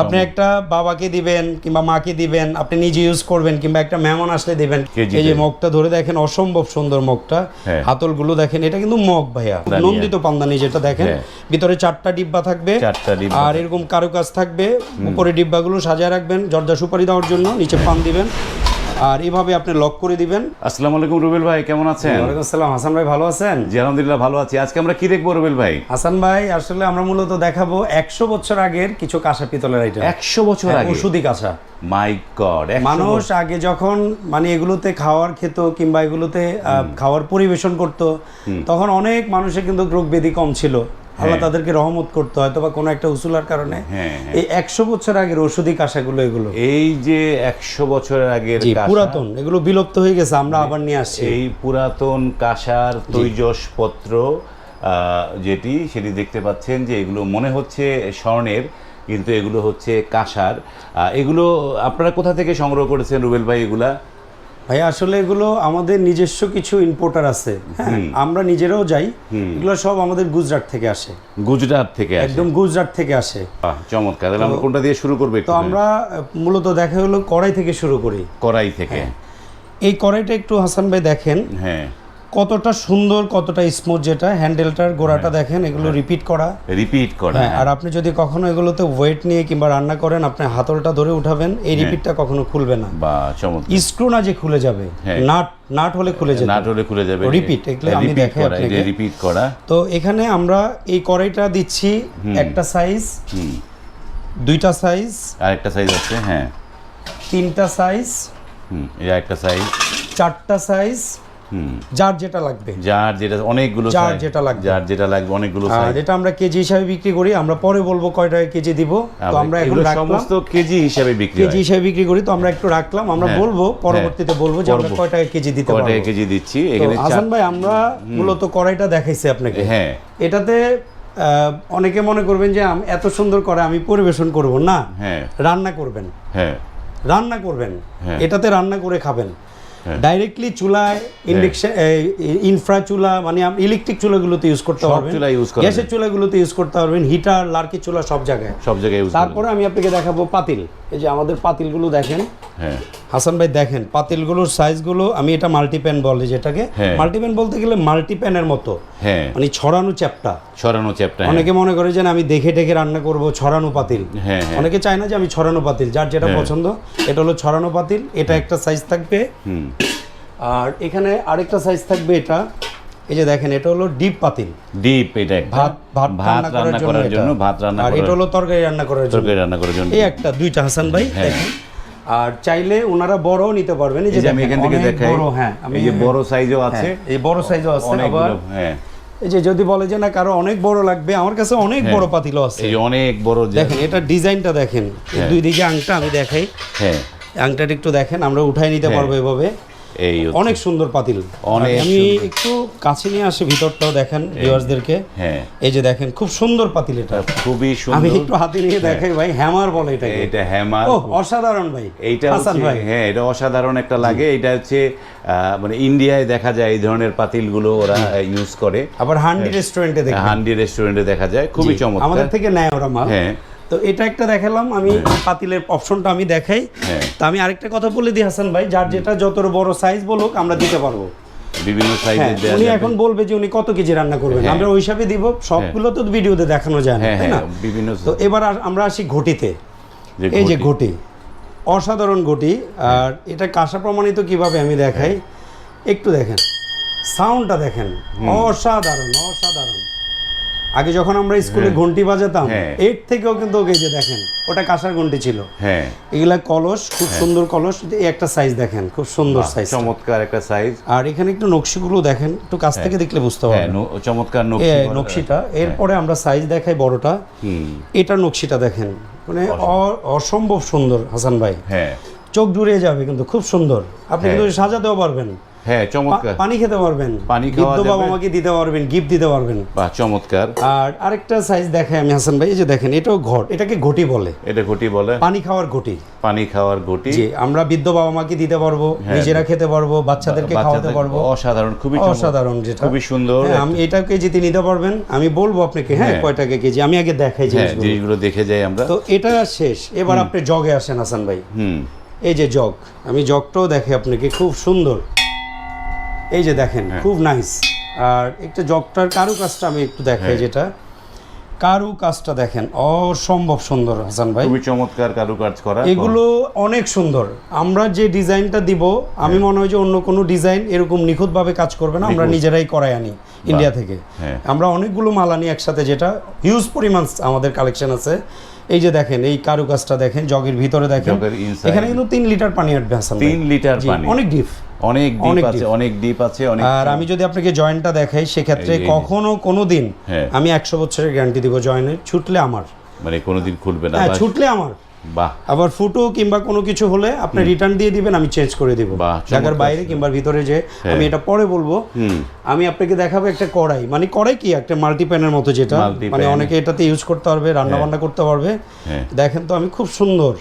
আপনি একটা বাবাকে দিবেন কিংবা মাকে দিবেন আপনি নিজে ইউজ করবেন কিংবা একটা মেহমান আসলে দিবেন। এই যে মগটা ধরে দেখেন অসম্ভব সুন্দর মগটা। হ্যাঁ। হাতলগুলো দেখেন এটা কিন্তু মগ ভাইয়া। নন্দিত পান্দানি যেটা দেখেন হ্যাঁ। ভিতরে চারটা ডিব্বা থাকবে। আর এরকম কারুকাজ থাকবে উপরে ডিব্বাগুলো সাজায় রাখবেন জর্দা সুপারি দেওয়ার জন্য নিচে পান দিবেন। আর এভাবে আপনি লক করে দিবেন। আসসালামু আলাইকুম রুবেল ভাই কেমন আছেন? ওয়ালাইকুম আসসালাম। হাসান ভাই ভালো আছেন? জি আলহামদুলিল্লাহ ভালো আছি। আজকে আমরা কি দেখব রুবেল ভাই? হাসান ভাই আসলে আমরা মূলত দেখাবো একশো বছর আগের কিছু কাঁসা পিতলের আইটেম একশো বছর আগে? ওষুধি কাঁসা। মাই গড মানুষ আগে যখন মানে এগুলোতে খাওয়ার খেত কিংবা এগুলোতে খাওয়ার পরিবেশন করত তখন অনেক মানুষের কিন্তু রোগ ব্যাধি কম ছিল। আল্লাহ তাদেরকে রহমত করতে হয়তো বা কোনো একটা উসুলার কারণে হ্যাঁ, হ্যাঁ। এই একশো বছর আগের ওষুধি কাঁসাগুলো এগুলো। এই যে একশো বছরের আগের পুরাতন এগুলো বিলুপ্ত হয়ে গেছে আমরা আবার নিয়ে আসছি। এই পুরাতন কাঁসার তৈজসপত্র আহ, যেটি সেটি দেখতে পাচ্ছেন যে এগুলো মনে হচ্ছে স্বর্ণের কিন্তু এগুলো হচ্ছে কাঁসার। এগুলো আপনারা কোথা থেকে সংগ্রহ করেছেন রুবেল ভাই এগুলা? ভাই আসলে এগুলো আমাদের নিজস্ব কিছু ইম্পোর্টার আছে। হ্যাঁ আমরা নিজেরাও যাই। এগুলো সব আমাদের গুজরাট থেকে আসে। গুজরাট থেকে একদম গুজরাট থেকে আসে। চমৎকার। তাহলে আমরা কোনটা দিয়ে শুরু করবে তো আমরা মূলত দেখা হলো কড়াই থেকে শুরু করি। কড়াই থেকে। এই কড়াইটা একটু হাসান ভাই দেখেন। হ্যাঁ। কতটা সুন্দর কতটা স্মুথ যেটা হ্যান্ডেলটার গোড়াটা দেখেন এগুলো রিপিট করা। রিপিট করা হ্যাঁ আর আপনি যদি কখনো এগুলোতে ওয়েট নিয়ে কিংবা রান্না করেন আপনি হাতলটা ধরে উঠাবেন এই রিপিটটা কখনো খুলবে না। বা চমৎকার। স্ক্রু না যে খুলে যাবে হ্যাঁ। নাট নাট হলে খুলে যাবে নাট হলে খুলে যাবে রিপিট এগুলো আমি দেখাই আপনাকে। রিপিট করা। তো এখানে আমরা এই কড়াইটা দিচ্ছি একটা সাইজ দুইটা সাইজ আরেকটা সাইজ আছে হ্যাঁ। তিনটা সাইজ হুম এই একটা সাইজ চারটা সাইজ যার যেটা লাগবে। যার যেটা অনেকগুলো যার যেটা লাগবে। যার যেটা লাগবে অনেকগুলো আর সাইজ এটা আমরা কেজি হিসাবে বিক্রি করি আমরা পরে বলব কয় টাকা কেজি দিব। তো আমরা এখন রাখলাম। সমস্ত কেজি হিসাবে বিক্রি কেজি হিসাবে বিক্রি করি তো আমরা একটু রাখলাম। আমরা হ্যাঁ, বলব পরবর্তীতে বলব যে আমরা কয় টাকা কেজি দিতে কয় টাকা কেজি দিচ্ছি এখানে হাসান ভাই আমরা মূলত কড়াইটা দেখাইছি আপনাকে। হ্যাঁ। এটাতে আহ, অনেকে মনে করবেন যে এত সুন্দর করে আমি পরিবেশন করব না। হ্যাঁ। রান্না করবেন। হ্যাঁ। রান্না করবেন। হ্যাঁ। এটাতে রান্না করে খাবেন। হ্যাঁ। ডাইরেক্টলি চুলায় ইন্ডাকশন ইনফ্রা চুলা মানে ইলেকট্রিক চুলাগুলোতে ইউজ করতে পারবেন। চুলা use করা গ্যাসের চুলাগুলোতে ইউজ করতে পারবেন। হিটার লার্কি চুলা সব জায়গায়। সব জায়গায় ইউজ তারপরে আমি আপনাকে দেখাবো পাতিল। এই যে আমাদের পাতিলগুলো দেখেন। হ্যাঁ। হাসান ভাই দেখেন পাতিলগুলোর সাইজগুলো আমি এটা মাল্টিপ্যান বলে যেটাকে। হ্যাঁ। মাল্টিপ্যান বলতে গেলে মাল্টিপ্যানের মতো। হ্যাঁ। মানে ছড়ানো চ্যাপটা। ছড়ানো চ্যাপটা অনেকে মনে করে যে আমি দেখে দেখে রান্না করব ছড়ানো পাতিল। হ্যাঁ হ্যাঁ। অনেকে চায় না যে আমি ছড়ানো পাতিল। যার যেটা হ্যাঁ। পছন্দ এটা হলো ছড়ানো পাতিল। এটা একটা সাইজ থাকবে। আর এখানে আরেকটা সাইজ থাকবে এটা। এই যে দেখেন এটা হলো ডিপ পাতিল। ডিপ এটা ভাত ভাত ভাত রান্না করার জন্য। ভাত রান্না আর এটা হলো তরকারি রান্না করার জন্য। তরকারি রান্না করার জন্য। এই একটা দুইটা হাসান ভাই হ্যাঁ। দেখেন। আর চাইলে ওনারা বড়ও নিতে পারবেন। এই যে আমি এখান থেকে দেখাই। বড় হ্যাঁ আমি এই যে বড় সাইজও আছে। হ্যাঁ, এই বড় সাইজও আছে আবার হ্যাঁ। এই যে যদি বলে যে না কারও অনেক বড় লাগবে আমার কাছে অনেক বড় পাতিলও আছে। এই অনেক বড় দেখেন এটা ডিজাইনটা দেখেন। হ্যাঁ। দুই দিকে আংটা আমি দেখাই। হ্যাঁ। আংটাটা একটু দেখেন আমরা উঠাই নিতে হ্যাঁ। পারব এভাবে। এই অনেক সুন্দর পাতিল। অনেক আমি একটু কাছে নিয়ে আসি ভিতরটাও দেখেন ভিউয়ার্সদেরকে হ্যাঁ। এই যে দেখেন খুব সুন্দর পাতিল এটা। খুবই সুন্দর। আমি একটু হাতে নিয়ে দেখাই ভাই হ্যামার বলে এটাকে। এটা হ্যামার ও অসাধারণ ভাই। এইটা ভাই। হ্যাঁ এটা অসাধারণ একটা লাগে। এটা হচ্ছে আহ, মানে ইন্ডিয়ায় দেখা যায় এই ধরনের পাতিলগুলো ওরা ইউজ করে। আবার হান্ডি রেস্টুরেন্টে দেখবেন। হান্ডি রেস্টুরেন্টে দেখা যায়। খুবই চমৎকার। আমাদের থেকে নেয় ওরা মাল। হ্যাঁ। তো এটা একটা দেখালাম আমি পাতিলের অপশনটা আমি দেখাই। হ্যাঁ। তো আমি আরেকটা কথা বলে দিই হাসান ভাই যার যেটা যত বড় সাইজ বলুক আমরা দিতে পারব। বিভিন্ন হ্যাঁ সাইজের উনি এখন বলবে যে উনি কত কেজি রান্না করবেন হ্যাঁ। আমরা ওই হিসাবে দিব সবগুলো তো ভিডিওতে দেখানো যায় না হ্যাঁ তাই না? হ্যাঁ বিভিন্ন তো এবার আমরা আসি ঘটিতে। এই যে ঘটি। ঘটি অসাধারণ ঘটি। আর এটা কাঁসা প্রমাণিত কীভাবে আমি দেখাই? একটু দেখেন সাউন্ডটা দেখেন। অসাধারণ অসাধারণ। আগে যখন আমরা স্কুলে ঘন্টি বাজাতাম হ্যাঁ। এর থেকেও কিন্তু ওকে যে দেখেন ওটা কাঁসার ঘন্টি ছিল। হ্যাঁ। এগুলা কলস খুব সুন্দর কলস এই একটা সাইজ দেখেন খুব সুন্দর সাইজ চমৎকার একটা সাইজ আর এখানে একটু নকশিগুলো দেখেন একটু কাছ থেকে দেখলে বুঝতে হ্যাঁ পারবেন। চমৎকার। নকশিটা। এরপরে আমরা সাইজ দেখাই বড়টা। হুম। এটার নকশিটা দেখেন। মানে অসম্ভব সুন্দর হাসান ভাই। হ্যাঁ। চোখ জুড়িয়ে যাবে কিন্তু খুব সুন্দর। আপনি হ্যাঁ। কিন্তু সাজাতেও পারবেন। হ্যাঁ চমৎকার। পানি খেতে পারবেন। পানি খাওয়া বৃদ্ধ বাবা যাবে। মাকে দিতে পারবেন গিফট দিতে পারবেন। বাহ চমৎকার। আর আরেকটা সাইজ দেখাই আমি হাসান ভাই এই যে দেখেন এটাও ঘট এটাকে ঘটি বলে। এটা ঘটি বলে। পানি খাওয়ার ঘটি। পানি খাওয়ার ঘটি। জি আমরা বৃদ্ধ বাবা মাকে দিতে পারব নিজেরা খেতে পারব বাচ্চাদেরকে খাওয়াতে পারব। অসাধারণ খুবই অসাধারণ যেটা। খুবই সুন্দর। হ্যাঁ, আমি এটা কেজিতে নিতে পারবেন। আমি বলব আপনাকে হ্যাঁ হ্যাঁ। কয় টাকা কেজি? আমি আগে দেখাই হ্যাঁ জিনিসগুলো। জিনিসগুলো দেখে যাই আমরা। তো এটা শেষ। এবার আপনি জগে আসেন হাসান ভাই। হুম। এই যে জগ আমি জগটাও দেখে আপনাকে খুব সুন্দর। এই যে দেখেন হ্যাঁ। খুব নাইস আর একটা জগটার কারু কাজটা আমি একটু দেখাই হ্যাঁ। যেটা। কারু কাজটা দেখেন অসম্ভব সুন্দর হাসান ভাই। খুবই চমৎকার কারুকাজ করা। এগুলো অনেক সুন্দর। আমরা যে ডিজাইনটা দিব আমি মনে হয় যে অন্য কোনো ডিজাইন এরকম নিখুঁতভাবে কাজ করবে না আমরা নিজেরাই করাই আনি ইন্ডিয়া থেকে। হ্যাঁ। আমরা অনেকগুলো মাল আনি একসাথে যেটা হিউজ পরিমাণ আমাদের কালেকশন আছে। এই যে দেখেন এই কারু কাজটা দেখেন জগের ভিতরে দেখেন। এখানে কিন্তু তিন লিটার পানি আসবে হাসান। তিন লিটার পানি। অনেক ডিপ অনেক অনেক আছে অনেক ডিপ আছে অনেক আর আমি যদি আপনাকে জয়েন্টটা দেখাই সেক্ষেত্রে। কখনো কোনো দিন হ্যাঁ। আমি একশো বছরের গ্যারান্টি দিব জয়েন্টের ছুটলে আমার। মানে কোনোদিন খুলবে না হ্যাঁ ছুটলে আমার। বাহ। আবার ফুটো কিংবা কোনো কিছু হলে আপনি রিটার্ন দিয়ে দিবেন আমি চেঞ্জ করে দিব। ঢাকার বাইরে কিংবা ভিতরে যে আমি এটা পরে বলব আমি আপনাকে দেখাবো একটা কড়াই। মানে কড়াই কি? একটা মাল্টি প্যানের মতো যেটা। মানে অনেকে এটাতে ইউজ করতে পারবে রান্না বান্না করতে পারবে। হ্যাঁ। দেখেন তো আমি খুব সুন্দর।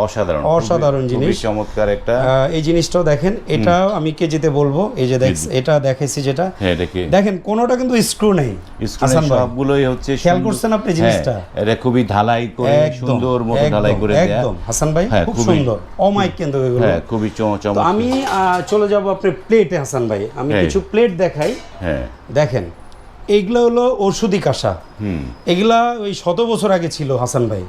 অসাধারণ অসাধারণ জিনিস। চমৎকার একটা এই জিনিসটাও দেখেন এটাও আমি কেজিতে বলব? এই যে দেখ এটা দেখেছি যেটা। হ্যাঁ দেখেন কোনোটা কিন্তু স্ক্রু নেই। সবগুলোই হচ্ছে খেয়াল করছেন আপনি জিনিসটা? হ্যাঁ, এটা খুবই ঢালাই করে সুন্দর মতো ঢালাই করে দেয়া। একদম। হাসান ভাই হ্যাঁ, খুব সুন্দর অমাইক কিন্তু এগুলো। হ্যাঁ খুবই চম- চমৎকার। আমি চলে যাব আপনার প্লেটে হাসান ভাই। আমি। কিছু প্লেট দেখাই। হ্যাঁ। দেখেন এইগুলো হলো ওষুধি কাঁসা। এগুলা ওই শত বছর আগে ছিল হাসান ভাই।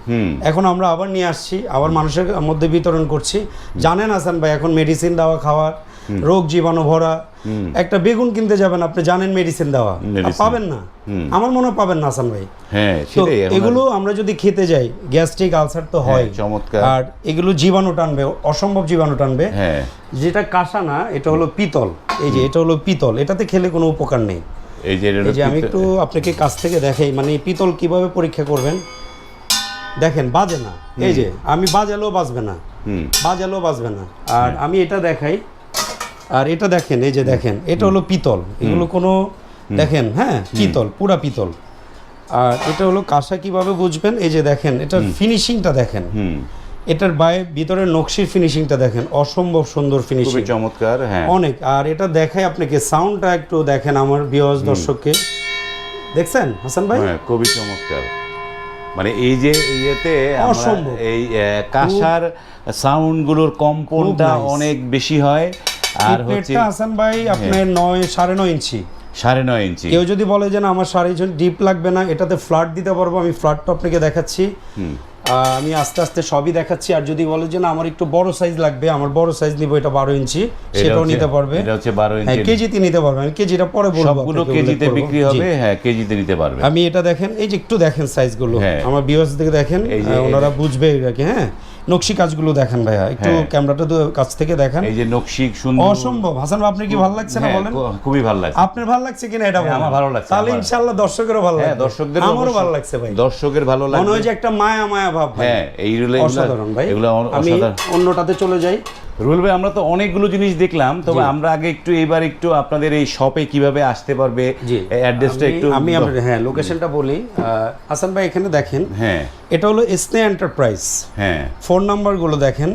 এখন আমরা আবার নিয়ে আসছি আবার মানুষের মধ্যে বিতরণ করছি। জানেন হাসান ভাই এখন মেডিসিন দেওয়া খাওয়ার রোগ জীবাণু ভরা। একটা বেগুন কিনতে যাবেন আপনি জানেন মেডিসিন দেওয়া। পাবেন না। আমার মনে হয় পাবেন না হাসান ভাই। হ্যাঁ তো এগুলো আমরা যদি খেতে যাই গ্যাস্ট্রিক আলসার তো হয় হ্যাঁ, চমৎকার। আর এগুলো জীবাণু টানবে অসম্ভব জীবাণু টানবে। হ্যাঁ। যেটা কাঁসা না এটা হলো পিতল। এই যে এটা হলো পিতল। এটাতে খেলে কোনো উপকার নেই। এই যে আমি একটু আপনাকে কাছ থেকে দেখাই মানে পিতল কীভাবে পরীক্ষা করবেন? দেখেন বাজে না। এই যে আমি বাজালেও বাজবে না। হুম। বাজালেও বাজবে না। আর আমি এটা দেখাই আর এটা দেখেন এই যে দেখেন এটা হলো পিতল। এগুলো কোনো দেখেন হ্যাঁ পিতল পুরা পিতল। আর এটা হলো কাঁসা কীভাবে বুঝবেন? এই যে দেখেন এটার ফিনিশিংটা দেখেন। হুম। এটার বাইরে ভিতরের নকশির ফিনিশিংটা দেখেন অসম্ভব সুন্দর ফিনিশিং চমৎকার হ্যাঁ। অনেক আর এটা দেখাই আপনাকে সাউন্ডটা একটু দেখেন আমার বিয়স দর্শককে। দেখছেন হাসান ভাই? হ্যাঁ খুবই চমৎকার। মানে এই যে ইয়েতে। এই কাঁসার সাউন্ডগুলোর কম্পনটা অনেক বেশি হয়। আর হচ্ছে হাসান ভাই আপনার নয় সাড়ে নয় ইঞ্চি। সাড়ে নয় ইঞ্চি। কেউ যদি বলে যে না আমার সাড়ে ইঞ্চি ডিপ লাগবে না এটাতে ফ্ল্যাট দিতে পারব আমি ফ্ল্যাটটা আপনাকে দেখাচ্ছি। আমি আস্তে আস্তে সবই দেখাচ্ছি। আর যদি বলে যে না আমার একটু বড় সাইজ লাগবে আমার বড় সাইজ নিব এটা বারো ইঞ্চি সেটাও নিতে পারবে। এটা হচ্ছে বারো হ্যাঁ ইঞ্চি। কেজিতে নিতে পারবে। আমি কেজিটা পরে বলব সবগুলো কেজিতে বিক্রি হবে হ্যাঁ কেজিতে নিতে পারবে। আমি এটা দেখেন এই যে একটু দেখেন সাইজগুলো হ্যাঁ। আমার বিওস থেকে দেখেন ওনারা বুঝবে এটাকে হ্যাঁ। নকশি কাজগুলো দেখেন ভাইয়া। একটু হ্যাঁ। ক্যামেরাটা তো কাছ থেকে দেখেন। এই যে নকশি সুন্দর। অসম্ভব। হাসান আপনি কি ভালো লাগছে না হ্যাঁ, বলেন? খুবই ভালো লাগছে। আপনার ভালো লাগছে কিনা এটা হ্যাঁ, আমার ভালো লাগছে, তাহলে। ইনশাআল্লাহ দর্শকেরও ভালো লাগছে লাগবে। দর্শকদের আমারও ভালো লাগছে ভাই। দর্শকের ভালো মনে হয় যে একটা মায়া মায়া ভাব এই হ্যাঁ এইগুলো অসাধারণ ভাই। এগুলো অসাধারণ আমি অন্যটাতে চলে যাই। ভাই আমরা তো অনেকগুলো জিনিস দেখলাম তবে আমরা আগে একটু এবার একটু আপনাদের এই শপে কীভাবে আসতে পারবে অ্যাড্রেসটা একটু আমি হ্যাঁ লোকেশনটা বলি। হাসান ভাই এখানে দেখেন হ্যাঁ। এটা হলো স্নে এন্টারপ্রাইজ হ্যাঁ। ফোন নাম্বারগুলো দেখেন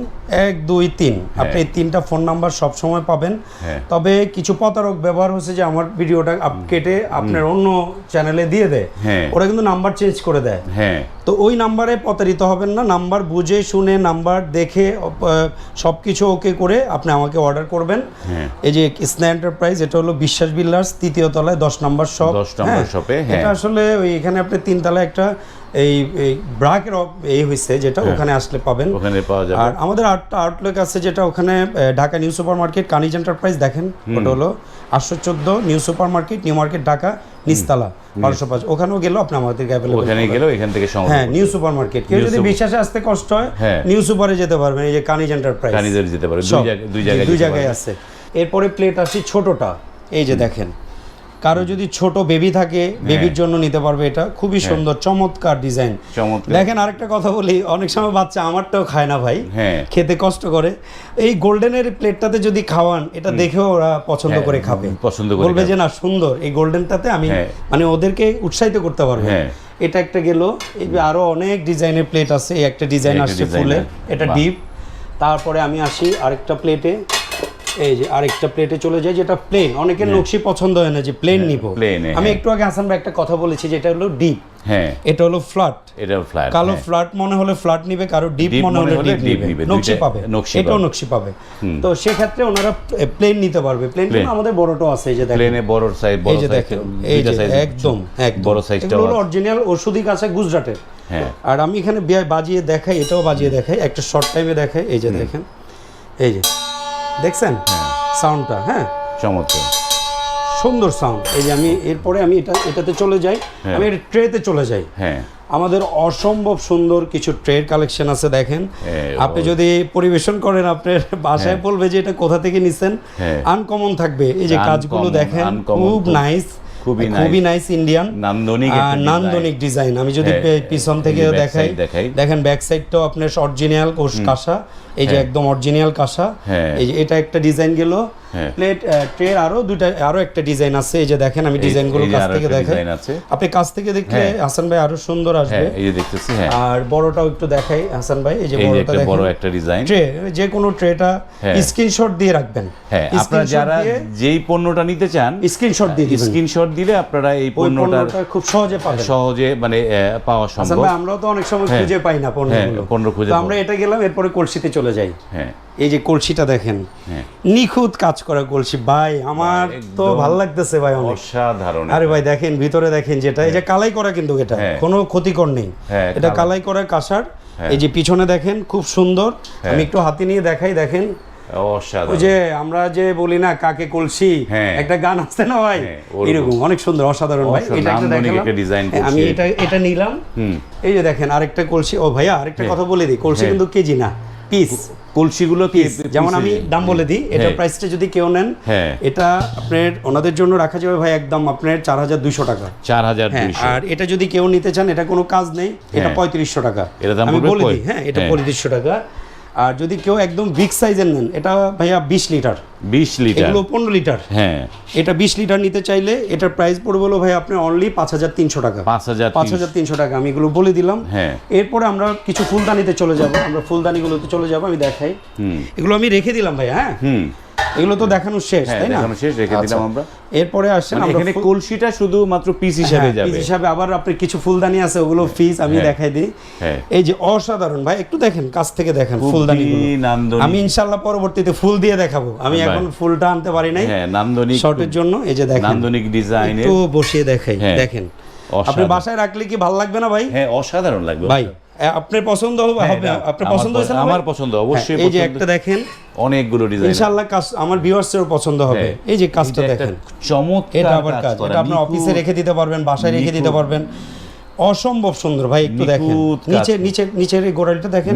এক দুই তিন। আপনি এই তিনটা ফোন নাম্বার সব সময় পাবেন। হ্যাঁ। তবে কিছু প্রতারক ব্যবহার হচ্ছে যে আমার ভিডিওটা আপ কেটে আপনার অন্য চ্যানেলে দিয়ে দেয়। হ্যাঁ। ওরা কিন্তু নাম্বার চেঞ্জ করে দেয়। হ্যাঁ। তো ওই নাম্বারে প্রতারিত হবেন না। নাম্বার বুঝে শুনে নাম্বার দেখে সব কিছু ওকে করে আপনি আমাকে অর্ডার করবেন হ্যাঁ। এই যে কৃষ্ণা এন্টারপ্রাইজ এটা হলো বিশ্বাস বিল্ডার্স তৃতীয় তলায় দশ নম্বর শপ 10 নম্বর শপে, হ্যাঁ। এটা আসলে ওই এখানে আপনি তিন তলায় একটা এই ব্রাকের এই হয়েছে যেটা ওখানে আসলে পাবেন। হ্যাঁ। ওখানে পাওয়া যাবে। আর আমাদের আটটা আউটলেট আছে যেটা ওখানে Dhaka new super market Kaniz enterprise দেখেন ওটা হলো। আটশো চোদ্দ new super market new market Dhaka নিচতলা বারোশো পাঁচ। ওখানেও গেলেও আপনি অ্যাভেলেবল ওখানে গেলেও এখান থেকে হ্যাঁ নিউ সুপার মার্কেট কেউ যদি বিশ্বাসে আসতে কষ্ট হয় হ্যাঁ। নিউ সুপারে যেতে পারবেন। এই যে কানিজ এন্টারপ্রাইজ। কানিদের যেতে পারে। দুই জায়গায় দুই জায়গায়। আছে। এরপরে প্লেট আসি ছোটটা। এই যে দেখেন। কারও যদি ছোট বেবি থাকে বেবির জন্য নিতে পারবে এটা। খুবই সুন্দর চমৎকার ডিজাইন দেখেন আরেকটা কথা বলি অনেক সময় বাচ্চা আমারটাও খায় না ভাই। হ্যাঁ। খেতে কষ্ট করে। এই গোল্ডেনের প্লেটটাতে যদি খাওয়ান এটা দেখেও ওরা পছন্দ হ্যাঁ, করে খাবে। পছন্দ করে বলবে যে না সুন্দর। এই গোল্ডেনটাতে আমি হ্যাঁ। মানে ওদেরকে উৎসাহিত করতে পারব। হ্যাঁ। এটা একটা গেল। এই আরও অনেক ডিজাইনের প্লেট আছে এই একটা ডিজাইন আসছে ফুলের এটা ডিপ তারপরে আমি আসি আরেকটা প্লেটে এই যে আরেকটা প্লেটে চলে যায় যেটা প্লেন অনেকের নকশি পছন্দ হয় না যে প্লেন নিব। plain, হ্যাঁ। আমি একটু আগে হাসান ভাই একটা কথা বলেছি যেটা হলো ডিপ হ্যাঁ। এটা হলো ফ্ল্যাট এটা ফ্ল্যাট কালো ফ্ল্যাট মনে হলে ফ্ল্যাট নিবে কারও ডিপ মনে হলে ডিপ নিবে। নিবে, নকশি পাবে। এটাও নকশি পাবে। তো সেক্ষেত্রে ওনারা প্লেন নিতে পারবে। প্লেন। আমাদের বড়টাও আছে এই যে দেখেন। প্লেনে বড় সাইজ বড় সাইজ এই যে একদম একদম। বড় সাইজটা হলো অরিজিনাল ওষুধি কাছে গুজরাটের। হ্যাঁ। আর আমি এখানে বাজিয়ে দেখাই এটাও বাজিয়ে দেখাই। একটা শর্ট টাইমে দেখাই। এই যে দেখেন। এই যে। দেখছেন? সাউন্ডটা হ্যাঁ? চমৎকার। সুন্দর সাউন্ড। এই যে আমি এরপরে আমি এটা এটাতে চলে যাই। হ্যাঁ। আমি এটা ট্রেতে চলে যাই। হ্যাঁ। আমাদের অসম্ভব সুন্দর কিছু ট্রেড কালেকশন আছে দেখেন। হ্যাঁ, আপনি যদি পরিবেশন করেন আপনার বাসায় বলবে যে এটা কোথা থেকে নিছেন? হ্যাঁ। আনকমন থাকবে। এই যে কাজগুলো দেখেন খুব- নাইস খুবই খুবই নাইস ইন্ডিয়ান নান্দনিক নান্দনিক ডিজাইন আমি যদি হ্যাঁ, পিছন থেকে দেখাই দেখেন ব্যাক সাইডটাও আপনার অরিজিনাল কোষ কাঁসা এই যে হ্যাঁ। একদম অরিজিনাল কাঁসা হ্যাঁ। এই যে এটা একটা ডিজাইন গেল। প্লেট ট্রে আরও দুইটা আরও একটা ডিজাইন আছে। এই যে দেখেন আমি এই- ডিজাইনগুলো কাছ থেকে আছে। আপনি কাছ থেকে দেখলে হ্যাঁ। হাসান ভাই আরও সুন্দর আসবে। হ্যাঁ এই যে দেখতেছি হ্যাঁ। আর বড়টাও একটু দেখাই হাসান ভাই। এই যে বড়টা দেখেন। বড় একটা ডিজাইন। ট্রে যে কোনো ট্রেটা হ্যাঁ। স্ক্রিনশট দিয়ে রাখবেন। হ্যাঁ আপনারা যারা যেই পণ্যটা নিতে চান স্ক্রিনশট দিয়ে দিবেন। স্ক্রিনশট দিলে আপনারা এই পণ্যটার পণ্যটা খুব সহজে পাবেন। সহজে মানে পাওয়া হাসান ভাই আমরাও তো অনেক সময় হ্যাঁ। খুঁজে পাই না পণ্যগুলো। হ্যাঁ, পণ্য খুঁজে তো আমরা এটা গেলাম এরপরে কলসিতে চলে যাই। হ্যাঁ। এই যে কলসিটা দেখেন হ্যাঁ। নিখুঁত কাজ করা কলসি। ভাই আমার তো ভালো লাগতেছে ভাই অনেক। অসাধারণ আরে ভাই দেখেন ভিতরে দেখেন যেটা এই যে কালাই করা কিন্তু এটা হ্যাঁ। কোনো ক্ষতিকর নেই। হ্যাঁ, এটা কালাই। করা কাঁসার হ্যাঁ। এই যে পিছনে দেখেন খুব সুন্দর। হ্যাঁ। আমি একটু হাতে নিয়ে দেখাই দেখেন। ওই যে আমরা যে বলি না কাকে কলসি হ্যাঁ। একটা গান আছে না ভাই? হ্যাঁ, এরকম অনেক সুন্দর অসাধারণ ভাই। এটা একটা হ্যাঁ, আমি এটা এটা নিলাম। হুম। এই যে দেখেন আরেকটা কলসি। ও ভাইয়া আরেকটা কথা বলে দিই কলসি হ্যাঁ। কিন্তু কেজি না। পিস কলসিগুলো পিস যেমন আমি দাম বলে দিই এটা হ্যাঁ। প্রাইসটা যদি কেউ নেন হ্যাঁ। এটা আপনার ওনাদের জন্য রাখা যাবে ভাই একদম আপনার চার হাজার দুইশো টাকা চার হাজার হ্যাঁ আর এটা যদি কেউ নিতে চান এটা কোনো কাজ নেই এটা। পঁয়ত্রিশশো টাকা আমি বলে দিই হ্যাঁ এটা। পঁয়ত্রিশশো টাকা আর যদি কেউ একদম বিগ সাইজের নেন এটা ভাইয়া বিশ লিটার। বিশ লিটার। এগুলো পনেরো লিটার। হ্যাঁ। এটা বিশ লিটার নিতে চাইলে এটার প্রাইস পড়বে হলো ভাই আপনার অনলি পাঁচ হাজার তিনশো টাকা। পাঁচ হাজার পাঁচ হাজার তিনশো টাকা আমি এগুলো বলে দিলাম। হ্যাঁ। এরপরে আমরা কিছু ফুলদানিতে চলে যাব। আমরা ফুলদানিগুলোতে চলে যাব আমি দেখাই। হুম। এগুলো আমি রেখে দিলাম ভাই হ্যাঁ? হুম। এগুলো তো দেখানো শেষ হ্যাঁ তাই না? দেখানো শেষ রেখে দিলাম আচ্ছা। আমরা। এরপরে আসেন মানে আমরা এখানে কলসিটা শুধু মাত্র পিস হিসাবে হ্যাঁ, যাবে। piece হিসাবে আবার আপনার কিছু ফুলদানি আছে ওগুলো আমি হ্যাঁ। দেখাই দিই। এই যে অসাধারণ ভাই একটু দেখেন কাছ থেকে দেখেন ফুলদানি। আমি ইনশাল্লাহ পরবর্তীতে ফুল দিয়ে দেখাবো। আমি এখন ফুলটা আনতে পারি নাই হ্যাঁ নান্দনিক শর্টের জন্য এই যে দেখেন। নান্দনিক ডিজাইনের একটু বসিয়ে দেখাই। দেখেন। আপনি বাসায় রাখলে কি ভালো লাগবে না ভাই? হ্যাঁ অসাধারণ লাগবে ভাই আপনার পছন্দ হবে? হ্যাঁ, আপনার পছন্দ হয়েছে আমার পছন্দ, অবশ্যই হ্যাঁ, এই যে একটা দেখেন। অনেকগুলো ডিজাইন ইনশাআল্লাহ কাজ আমার ভিউয়ার্সেরও পছন্দ হবে। হ্যাঁ। এই যে কাজটা দেখেন। চমৎকার এটা আবার কাজ এটা আপনি অফিসে রেখে দিতে পারবেন বাসায় রেখে দিতে পারবেন। অসম্ভব সুন্দর। ভাই একটু দেখেন। নিচে নিচে নিচের এই গোড়ালিটা দেখেন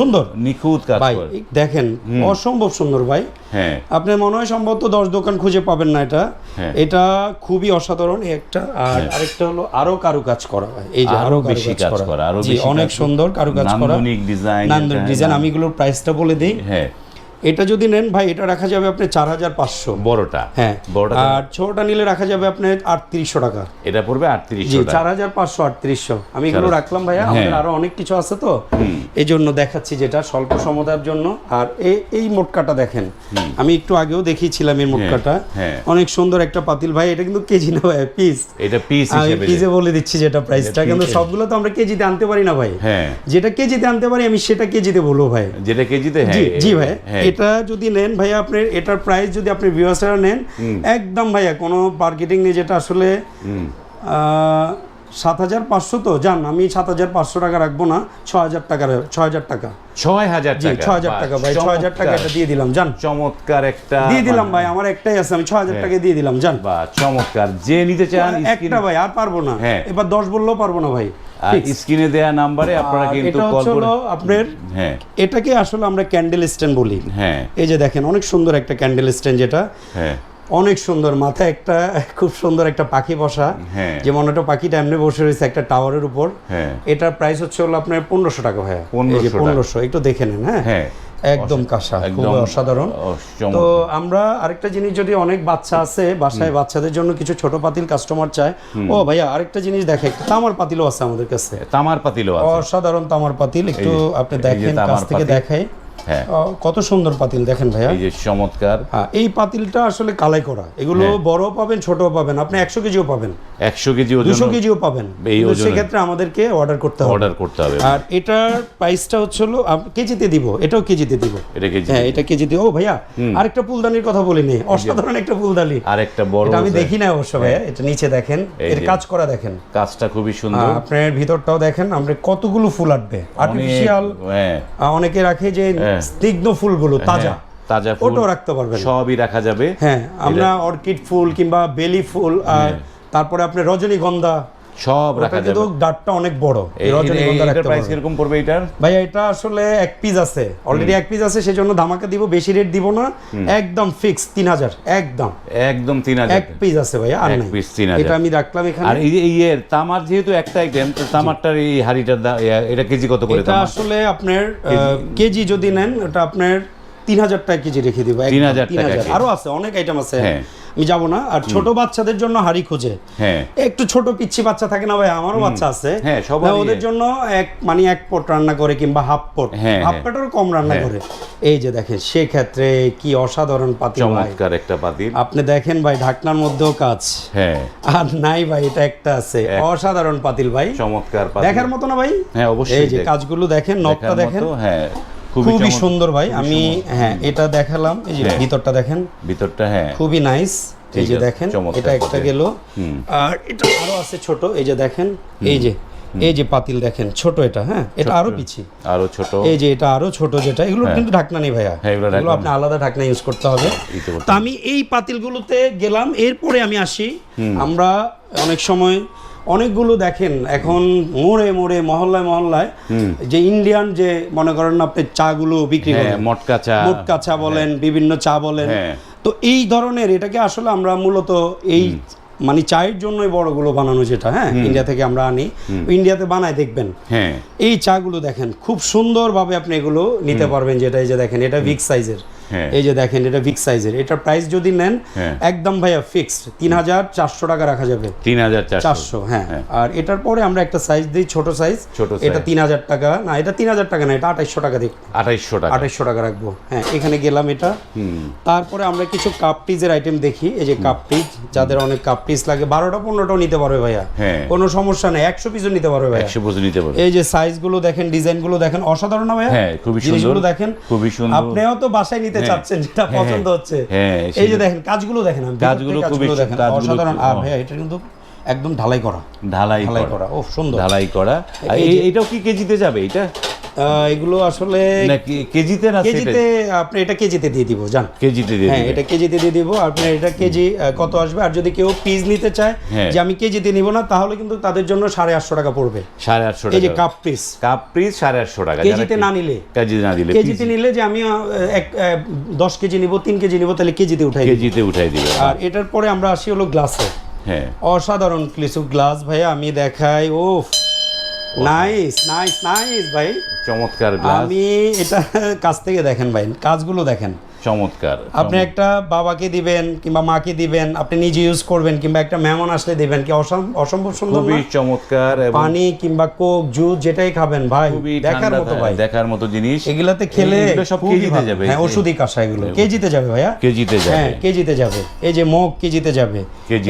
সুন্দর। নিখুঁত কাজ ভাই দেখেন অসম্ভব সুন্দর ভাই। হ্যাঁ। আপনার মনে হয় সম্ভবত দশ দোকান খুঁজে পাবেন না এটা। হ্যাঁ। এটা খুবই অসাধারণ একটা। আর আরেকটা হলো আরও কারু কাজ করা হয় এই যে আরও বেশি কাজ করা, আরও বেশি অনেক সুন্দর কারু। কাজ করা। নান্দনিক ডিজাইন নান্দনিক ডিজাইন আমি এগুলোর প্রাইসটা বলে দিই। হ্যাঁ। এটা যদি নেন ভাই এটা রাখা যাবে আপনি চার হাজার পাঁচশো। বড়টা। হ্যাঁ। বড়টা আর ছোটটা নিলে রাখা যাবে আপনার আটত্রিশশো টাকা। এটা পড়বে আটত্রিশ চার হাজার পাঁচশো আটত্রিশশো। আমি এগুলো রাখলাম ভাইয়া। হ্যাঁ। আমাদের আরও অনেক কিছু আছে তো। এই জন্য দেখাচ্ছি যেটা স্বল্প সমতার জন্য। আর এই এই মোটকাটা দেখেন। আমি একটু আগেও দেখিয়েছিলাম এই মোটকাটা। হ্যাঁ। অনেক সুন্দর একটা পাতিল। ভাই এটা কিন্তু কেজি না ভাই পিস এটা পিস আমি পিসে বলে দিচ্ছি যেটা প্রাইসটা কিন্তু। সবগুলো তো আমরা কেজিতে আনতে পারি না ভাই। হ্যাঁ। যেটা কেজিতে আনতে পারি আমি সেটা কেজিতে বলব ভাই। যেটা কেজিতে জি হ্যাঁ জি ভাই। হ্যাঁ এটা যদি নেন ভাইয়া আপনি এটার প্রাইস যদি আপনি ভিউয়ার্সরা নেন একদম ভাইয়া কোনো মার্কেটিং নেই যেটা আসলে সাত হাজার পাঁচশো তো জান আমি সাত হাজার পাঁচশো টাকা রাখব না ছ হাজার টাকা ছ হাজার টাকা। ছয় হাজার জি ছ হাজার টাকা ভাই ছ হাজার টাকা এটা দিয়ে দিলাম জান। চমৎকার একটা দিয়ে দিলাম ভাই আমার একটাই আছে আমি ছ হাজার টাকা দিয়ে দিলাম জান। বা চমৎকার। যে নিতে চান একটা ভাই আর পারব না। হ্যাঁ। এবার দশ বললেও পারব না ভাই। স্ক্রিনে দেয়া নাম্বারে আপনারা কিন্তু কল করে হলো আপনার হ্যাঁ। এটাকে আসলে আমরা ক্যান্ডেল স্ট্যান্ড বলি। হ্যাঁ। এই যে দেখেন অনেক সুন্দর একটা ক্যান্ডেল স্ট্যান্ড যেটা। হ্যাঁ। অনেক সুন্দর মাথায় একটা খুব সুন্দর একটা পাখি বসা। যে যেমন ওটা পাখিটা এমনি বসে রয়েছে একটা টাওয়ারের উপর। হ্যাঁ। এটার প্রাইস হচ্ছে হলো আপনার পনেরোশো টাকা ভাইয়া। পনেরোশো একটু দেখে নেন হ্যাঁ। হ্যাঁ। একদম কাঁসা খুব অসাধারণ। তো আমরা আরেকটা জিনিস যদি অনেক বাচ্চা আছে বাসায় বাচ্চাদের জন্য কিছু ছোট পাতিল কাস্টমার চায় ও ভাইয়া আরেকটা জিনিস দেখে তামার পাতিলও আছে আমাদের কাছে। তামার পাতিলও আছে। অসাধারণ তামার পাতিল একটু আপনি দেখেন কাছ থেকে দেখায় দেখাই। কত সুন্দর পাতিল দেখেন ভাইয়া। এই যে চমৎকার। হ্যাঁ, এই পাতিলটা আসলে কালাই করা। এগুলো হ্যাঁ। বড় পাবেন ছোটও পাবেন। আপনি একশো কেজিও পাবেন। একশো কেজি দুশো কেজিও পাবেন। সেক্ষেত্রে আমাদেরকে অর্ডার করতে হবে। অর্ডার করতে হবে। আর এটার প্রাইসটা হচ্ছে হলো কেজিতে দিব। এটাও কেজিতে দিব। এটা কেজি হ্যাঁ এটা কেজিতে। ও ভাইয়া আরেকটা ফুলদানির কথা বলিনি অসাধারণ একটা ফুলদানি আর একটা বড় এটা আমি। দেখি না অবশ্য ভাইয়া। এটা নিচে দেখেন। এর কাজ করা দেখেন। কাজটা খুবই সুন্দর। আপনার ভিতরটাও দেখেন আমরা কতগুলো ফুল আটবে। আর্টিফিশিয়াল হ্যাঁ। অনেকে রাখে যে হ্যাঁ। স্নিগ্ধ ফুলগুলো তাজা হ্যাঁ, তাজা। ফুল ওটাও রাখতে পারবেন। সবই রাখা যাবে। হ্যাঁ আমরা অর্কিড ফুল কিংবা বেলি ফুল আর তারপরে আপনি রজনীগন্ধা সব রাখা যাবে। কিন্তু ডাটটা অনেক বড়। রজনীগন্ধা রাখতে প্রাইস কীরকম পড়বে এটার? ভাইয়া এটা আসলে এক পিস আছে। অলরেডি এক পিস আছে সেজন্য ধামাকা দিব বেশি রেট দিব না। একদম ফিক্স তিন হাজার একদম। একদম তিন হাজার। এক পিস আছে ভাইয়া আর নাই। piece 3000 এটা আমি রাখলাম এখানে। আর এই এর তামার যেহেতু একটা আইটেম তো তামারটার এই হাড়িটার এটা কেজি কত করে এটা আসলে আপনার কেজি। যদি নেন ওটা আপনার তিন হাজার টাকা কেজি রেখে দিব 3000 তিন টাকা। আরও আছে অনেক আইটেম আছে। হ্যাঁ। আমি যাব না। আর ছোট বাচ্চাদের জন্য হাড়ি খুঁজে। হ্যাঁ। একটু ছোট পিচ্ছি বাচ্চা থাকে না ভাই? আমারও বাচ্চা আছে। হ্যাঁ, ওদের জন্য এক মানে এক পট রান্না করে কিংবা হাফ পট। হ্যাঁ, হাফ। পটেরও কম রান্না করে। এই যে দেখেন সেক্ষেত্রে কি অসাধারণ পাতিল চমৎকার একটা পাতিল। আপনি দেখেন ভাই ঢাকনার মধ্যেও কাজ। হ্যাঁ। আর নাই ভাই এটা একটা আছে। অসাধারণ পাতিল ভাই। চমৎকার দেখার মতো না ভাই? হ্যাঁ অবশ্যই এই যে কাজগুলো দেখেন নখটা দেখার দেখেন। হ্যাঁ। খুবই সুন্দর ভাই। আমি হ্যাঁ এটা দেখালাম এই যে হ্যাঁ। ভিতরটা দেখেন। ভিতরটা হ্যাঁ। খুবই নাইস এই যে দেখেন এটা একটা। গেল। আর এটা আরও আছে ছোট এই যে দেখেন এই যে এই যে পাতিল দেখেন ছোট এটা হ্যাঁ এটা আরও পিছি আরও ছোট। এই যে এটা আরও ছোট যেটা এগুলো কিন্তু ঢাকনা নেই ভাইয়া। হ্যাঁ, এগুলো আপনি আলাদা ঢাকনা ইউজ করতে হবে। তো আমি এই পাতিলগুলোতে গেলাম এরপরে আমি আসি। আমরা অনেক সময় অনেকগুলো দেখেন এখন মোড়ে মোড়ে মহল্লায় মহল্লায় যে ইন্ডিয়ান যে মনে করেন আপনি চাগুলো বিক্রি হ্যাঁ করেন। মটকা চা। মোটকা চা বলেন বিভিন্ন চা বলেন। হ্যাঁ। তো এই ধরনের এটাকে আসলে আমরা মূলত এই মানে চায়ের জন্যই বড়গুলো বানানো যেটা হ্যাঁ ইন্ডিয়া থেকে আমরা আনি। ইন্ডিয়াতে বানায় দেখবেন। হ্যাঁ। এই চাগুলো দেখেন খুব সুন্দরভাবে আপনি এগুলো নিতে পারবেন যেটা এই যে দেখেন এটা বিগ সাইজের। হ্যাঁ। এই যে দেখেন এটা বিগ সাইজের এটার প্রাইস যদি নেন হ্যাঁ। একদম ভাইয়া ফিক্সড তিন হাজার চারশো টাকা রাখা যাবে। তিন হাজার চারশো। চারশো হ্যাঁ। আর এটার পরে আমরা একটা সাইজ দিই ছোট সাইজ ছোট এটা। তিন হাজার টাকা। না এটা তিন হাজার টাকা না এটা আঠাইশশো টাকা দেখ আঠাইশশো টাকা। আঠাইশশো টাকা রাখব। হ্যাঁ এখানে গেলাম এটা। তারপরে আমরা কিছু কাপ টিজের আইটেম দেখি। এই যে কাপ টিজ যাদের অনেক কাপ টিজ লাগে বারোটা পনেরোটাও নিতে পারবে ভাইয়া। হ্যাঁ। কোনো সমস্যা নেই একশো পিসও নিতে পারবে ভাইয়া। একশো বছর নিতে পারবে। এই যে সাইজগুলো দেখেন ডিজাইনগুলো দেখেন অসাধারণ ভাইয়া? হ্যাঁ, খুবই সুন্দর। দেখেন। খুবই সুন্দর। আপনিও তো বাসায় নিতে হ্যাঁ। চাচ্ছেন যেটা হ্যাঁ, পছন্দ হচ্ছে হ্যাঁ, এই যে দেখেন কাজগুলো দেখেন কাজগুলো খুবই- অসাধারণ আর। ভাইয়া এটা কিন্তু একদম ঢালাই করা। ঢালাই ঢালাই করা। ও সুন্দর। ঢালাই করা। আর এই এই- এটাও কি কেজিতে যাবে এটা এগুলো আসলে কেজিতে না কেজিতে আপনি এটা কেজিতে দিয়ে দিব জান। কেজিতে দিয়ে হ্যাঁ এটা কেজিতে দিয়ে দিব। আপনার এটা কেজি কত আসবে? আর যদি কেউ পিস নিতে চায় হ্যাঁ। যে আমি কেজিতে নিব না তাহলে কিন্তু তাদের জন্য সাড়ে আটশো টাকা পড়বে। সাড়ে আটশো এই যে টাকা কাপ পিস। কাপ পিস সাড়ে আটশো টাকা। কেজিতে না নিলে। কেজিতে না দিলে কেজিতে নিলে যে আমি এক দশ কেজি নিব তিন কেজি নিব তাহলে কেজিতে উঠাই। কেজিতে উঠাই দিবে আর এটার পরে আমরা আসি হলো গ্লাসে। হ্যাঁ। অসাধারণ কিছু গ্লাস ভাই আমি দেখাই ও নাইস নাইস নাইস ভাই। চমৎকার গ্লাস। আমি এটা কাছ থেকে দেখেন ভাই কাজগুলো দেখেন। চমৎকার আপনি একটা বাবাকে দিবেন কিংবা মাকে দিবেন আপনি নিজে ইউজ করবেন কিংবা একটা মেহমান আসলে দিবেন কি অসম্ভব সুন্দর খুবই চমৎকার এবং পানি কিংবা কোক জুস যেটাই খাবেন ভাই দেখার মতো ভাই। দেখার মতো জিনিস। এগুলাতে খেলে সব কেজিতে যাবে হ্যাঁ ওষুধি কাঁসা এগুলো। কেজিতে যাবে ভাইয়া? কেজিতে যাবে। হ্যাঁ কেজিতে যাবে। এই যে মগ কেজিতে যাবে।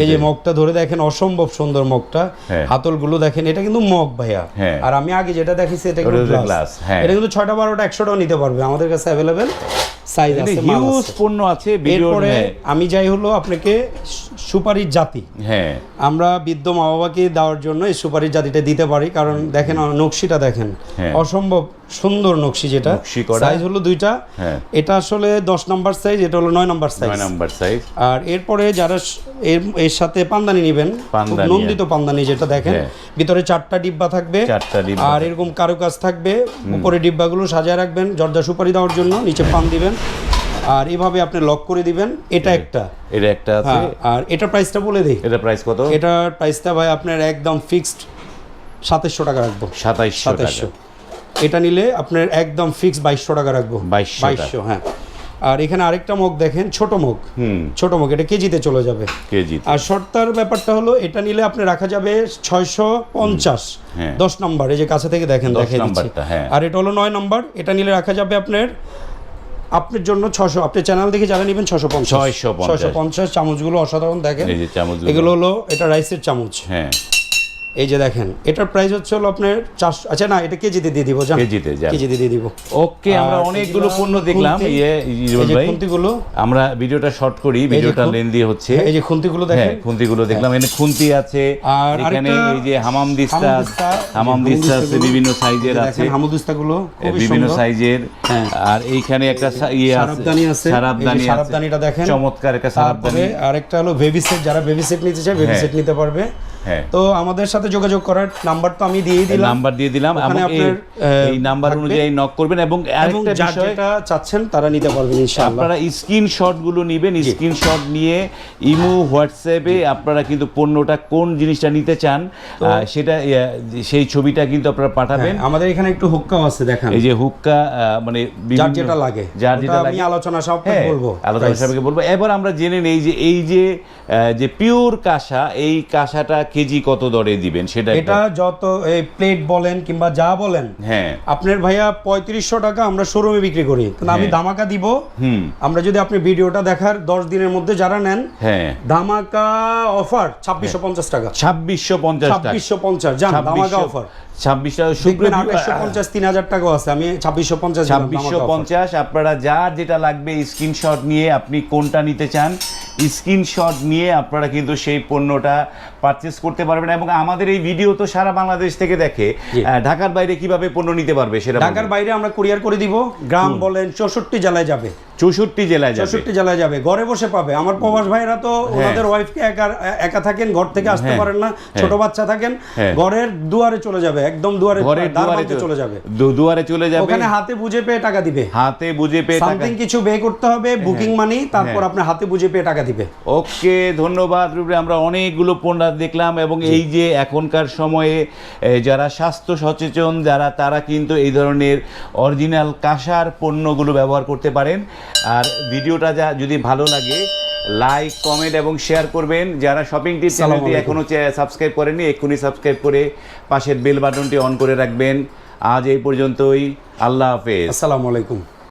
এই যে মগটা ধরে দেখেন অসম্ভব সুন্দর মগটা। হ্যাঁ। হাতলগুলো দেখেন এটা কিন্তু মগ ভাইয়া। হ্যাঁ। আর আমি আগে যেটা দেখেছি এটা কিন্তু গ্লাস হ্যাঁ। এটা কিন্তু ছয়টা বারোটা একশোটাও নিতে পারবে। আমাদের কাছে অ্যাভেলেবেল সাইজ আছে হিউজ পণ্য আছে এরপরে আমি যাই হলো আপনাকে সুপারির জাতি। হ্যাঁ। আমরা বৃদ্ধ মা বাবাকে দেওয়ার জন্য এই সুপারির জাতিটা দিতে পারি কারণ দেখেন নকশিটা দেখেন। হ্যাঁ। অসম্ভব সুন্দর নকশি যেটা। সাইজ হলো দুইটা। হ্যাঁ। এটা আসলে দশ নাম্বার সাইজ এটা হলো নয় নাম্বার সাইজ। Number size. আর এরপরে যারা এর এর সাথে পান্দানি নেবেন নন্দিত পান্দানি যেটা দেখেন হ্যাঁ। ভিতরে চারটা ডিব্বা থাকবে। আর এরকম কারুকাজ থাকবে উপরে ডিব্বাগুলো সাজায় রাখবেন জর্দা সুপারি দেওয়ার জন্য নিচে পান দিবেন। আর এভাবে আপনি লক করে দিবেন এটা একটা। এটা একটা আছে। হ্যাঁ আর এটা প্রাইসটা বলে দিই। এটা প্রাইস কত? এটার প্রাইসটা ভাই আপনার একদম ফিক্সড সাতাশশো টাকা রাখব। সাতাইশশো টাকা। সাতাশশো এটা নিলে আপনার একদম ফিক্স বাইশশো টাকা রাখব। 2200 টাকা। বাইশশো হ্যাঁ। আর এখানে আরেকটা মুখ দেখেন ছোট মুখ হুম। ছোট মুখ এটা কেজিতে চলে যাবে। কেজি আর শর্তার ব্যাপারটা হলো এটা নিলে আপনি রাখা যাবে ছয়শো পঞ্চাশ। হ্যাঁ। দশ নাম্বার এই যে কাছে থেকে দেখেন দেখে হ্যাঁ। আর এটা হলো নয় নাম্বার এটা নিলে রাখা যাবে আপনার আপনার জন্য ছশো আপনি চ্যানেল দেখে যারা নেবেন ছশো পঞ্চাশ। 650 ছশো পঞ্চাশ চামচগুলো অসাধারণ দেখেন। এগুলো হলো এটা রাইসের চামচ। হ্যাঁ। এই যে দেখেন এটার প্রাইস হচ্ছে হলো আপনার চারশো আচ্ছা না এটা কেজিতে দিয়ে দিব জান কেজিতে। কেজিতে দিয়ে দিব। ওকে আমরা অনেকগুলো পণ্য দেখলাম ইয়ে এই যে ভাই। খুন্তিগুলো। আমরা ভিডিওটা শর্ট করি ভিডিওটা লেন্দি হচ্ছে। এই যে খুন্তিগুলো হ্যাঁ দেখেন খুন্তিগুলো দেখলাম। এখানে খুন্তি আছে আর এখানে এই যে হামাম দিস্তা হামাম দিস্তা, হামাম দিস্তা আছে বিভিন্ন সাইজের আছে। দেখেন হামুদিস্তাগুলো খুবই বিভিন্ন। সাইজের। হ্যাঁ। আর এইখানে একটা ইয়ে আছে সারাবদানি আছে। সারাবদানি সারাবদানিটা দেখেন। চমৎকার একটা সারাবদানি। আর একটা হলো বেবি সেট যারা বেবি সেট নিতে চায় বেবি হ্যাঁ। সেট নিতে পারবে। হ্যাঁ তো আমাদের সাথে যোগাযোগ করার নাম্বার তো আমি দিয়েই দিলাম। নাম্বার দিয়ে দিলাম এই- নাম্বার অনুযায়ী নক করবেন এবং আরেকটা বিষয় যেটা চাচ্ছেন তারা নিতে পারবেন ইনশাআল্লাহ। আপনারা স্ক্রিনশটগুলো নেবেন স্ক্রিনশট নিয়ে ইমো হোয়াটসঅ্যাপে আপনারা কিন্তু পণ্যটা কোন জিনিসটা নিতে চান সেটা সেই ছবিটা কিন্তু আপনারা পাঠাবেন। হ্যাঁ, আমাদের এখানে একটু হুক্কাও আছে দেখেন। এই যে হুক্কা মানে যার যেটা লাগে। যার যেটা আমি আলোচনা সব হ্যাঁ, বলব আলোচনা। সাপেক্ষে বলব। এবার আমরা জেনে নেই যে এই যে যে পিওর কাঁসা এই কাঁসাটা কেজি কত দরে দিবেন? সেটা এটা যত এই প্লেট বলেন কিংবা যা বলেন হ্যাঁ। আপনার ভাইয়া পঁয়ত্রিশশো টাকা আমরা শোরুমে বিক্রি করি। কিন্তু আমি হ্যাঁ। ধামাকা দিব। হুম। আমরা যদি আপনি ভিডিওটা দেখার দশ দিনের মধ্যে যারা নেন হ্যাঁ। ধামাকা অফার ছাব্বিশশো পঞ্চাশ টাকা। ছাব্বিশশো পঞ্চাশ টাকা। ছাব্বিশশো পঞ্চাশ জান ধামাকা অফার ছাব্বিশটা দেখবেন পঞ্চাশ তিন হাজার টাকাও আছে। আমি ছাব্বিশশো পঞ্চাশ ছাব্বিশশো পঞ্চাশ আপনারা যার যেটা লাগবে স্ক্রিনশট নিয়ে আপনি কোনটা নিতে চান স্ক্রিনশট নিয়ে আপনারা কিন্তু সেই পণ্যটা পারচেস করতে পারবেন এবং আমাদের এই ভিডিও তো সারা বাংলাদেশ থেকে দেখে। ঢাকার বাইরে কীভাবে পণ্য নিতে পারবে সেটা ঢাকার বাইরে আমরা কুরিয়ার করে দিব। গ্রাম বলেন চৌষট্টি জেলায় যাবে। চৌষট্টি জেলায় যাবে। চৌষট্টি জেলায় যাবে। ঘরে বসে পাবে। আমার প্রবাস ভাইরা তো ওনাদের ওয়াইফকে একা একা থাকেন ঘর থেকে আসতে হ্যাঁ, পারেন না। ছোট বাচ্চা থাকেন হ্যাঁ। ঘরের দুয়ারে চলে যাবে একদম দুয়ারে দুয়ারে চলে যাবে। দুয়ারে চলে যাবে। ওখানে হাতে বুঝে পেয়ে টাকা দিবে। হাতে বুঝে পেয়ে সামথিং কিছু বে করতে হবে বুকিং মানি তারপর হ্যাঁ। আপনার হাতে বুঝে পেয়ে টাকা দিবে। ওকে ধন্যবাদ রুবি আমরা অনেকগুলো পণ্য দেখলাম এবং এই যে এখনকার সময়ে যারা স্বাস্থ্য সচেতন যারা তারা কিন্তু এই ধরনের অরিজিনাল কাঁসার পণ্যগুলো ব্যবহার করতে পারেন। আর ভিডিওটা যা যদি ভালো লাগে লাইক কমেন্ট এবং শেয়ার করবেন। যারা শপিং টিপ চ্যানেলটি এখনও সাবস্ক্রাইব করেনি এক্ষুনি সাবস্ক্রাইব করে পাশের বেল বাটনটি অন করে রাখবেন। আজ এই পর্যন্তই। আল্লাহ হাফেজ। আসসালামু আলাইকুম।